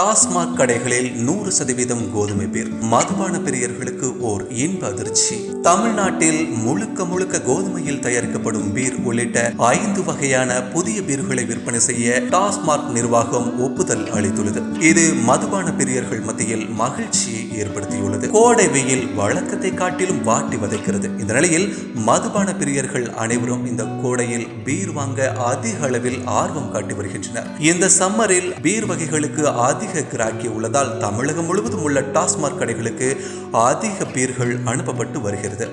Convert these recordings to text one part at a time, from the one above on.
டாஸ்மாக் கடைகளில் நூறு சதவீதம் கோதுமை பேர். மதுபான பிரியர்களுக்கு ஓர் இன்ப அதிர்ச்சி. தமிழ்நாட்டில் முழுக்க முழுக்க கோதுமையில் தயாரிக்கப்படும் பீர் உள்ளிட்ட ஐந்து வகையான புதிய பீர்களை விற்பனை செய்ய டாஸ்மாக் நிர்வாகம் ஒப்புதல் அளித்துள்ளது. இது மதுபான பிரியர்கள் மத்தியில் மகிழ்ச்சியை ஏற்படுத்தியுள்ளது. கோடை வெயில் வழக்கத்தை காட்டிலும் வாட்டி வதைக்கிறது. இந்த நிலையில் மதுபான பிரியர்கள் அனைவரும் இந்த கோடையில் பீர் வாங்க அதிக அளவில் ஆர்வம் காட்டி வருகின்றனர். இந்த சம்மரில் பீர் வகைகளுக்கு அதிக கிராக்கி உள்ளதால் தமிழகம் முழுவதும் உள்ள டாஸ்மாக் கடைகளுக்கு அதிக பீர்கள் அனுப்பப்பட்டு வருகிறது.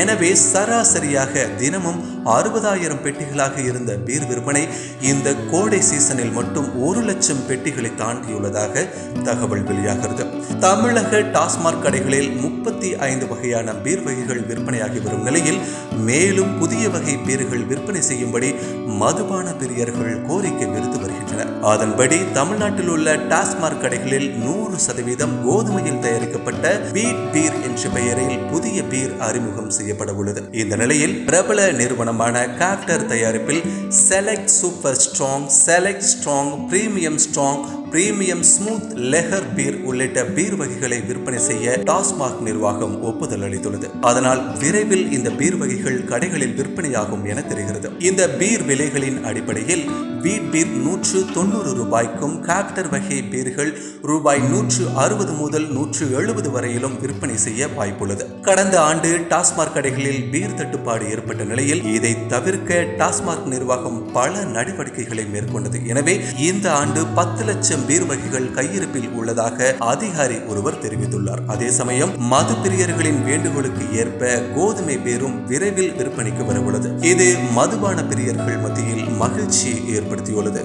எனவே சராசரியாக தினமும் அறுபதாயிரம் பெட்டிகளாக இருந்த பீர் விற்பனை இந்த கோடை சீசனில் மட்டும் ஒரு லட்சம் பெட்டிகளை தாண்டியுள்ளதாக தகவல் வெளியாகிறது. தமிழக டாஸ்மாக் கடைகளில் முப்பத்தி ஐந்து வகையான பீர் வகைகள் விற்பனையாகி வரும் நிலையில் மேலும் புதிய வகை பீர்கள் விற்பனை செய்யும்படி மதுபான பிரியர்கள் கோரிக்கை விடுத்து வருகின்றனர். அதன்படி தமிழ்நாட்டில் உள்ள டாஸ்மாக் கடைகளில் நூறு சதவீதம் கோதுமையில் தயாரிக்கப்பட்ட வீட் பீர் என்ற பெயரில் புதிய பீர் அறிமுகம் செய்யப்பட உள்ளது இந்த நிலையில் பிரபல நிறுவனமான காப்டர் தயாரிப்பில் select super strong select strong premium strong premium smooth Lehar beer உள்ளிட்ட பீர் வகைகளை விற்பனை செய்ய டாஸ்மாக் நிர்வாகம் ஒப்புதல் அளித்துள்ளது. அதனால் விரைவில் இந்த பீர் வகைகள் கடைகளில் விற்பனையாகும் என தெரிகிறது. இந்த பீர் விலைகளின் அடிப்படையில் வீட் பீர் நூற்று தொண்ணூறு ரூபாய்க்கும் கேப்டர் வகை பீர்கள் ரூபாய் நூற்று அறுபது முதல் நூற்று எழுபது வரையிலும் விற்பனை செய்ய வாய்ப்புள்ளது. கடந்த ஆண்டு டாஸ்மாக் கடைகளில் பீர் தட்டுப்பாடு ஏற்பட்ட நிலையில் இதை தவிர்க்க டாஸ்மாக் நிர்வாகம் பல நடவடிக்கைகளை மேற்கொண்டது. எனவே இந்த ஆண்டு பத்து லட்சம் பீர் வகைகள் கையிருப்பில் உள்ளதாக அதிகாரி ஒருவர் தெரிவித்துள்ளார். அதே சமயம் மது பிரியர்களின் வேண்டுகோளுக்கு ஏற்ப கோதுமை பேரும் விரைவில் விற்பனைக்கு வரவுள்ளது. இது மதுபான பிரியர்கள் மத்தியில் மகிழ்ச்சியை ஏற்படுத்தியுள்ளது.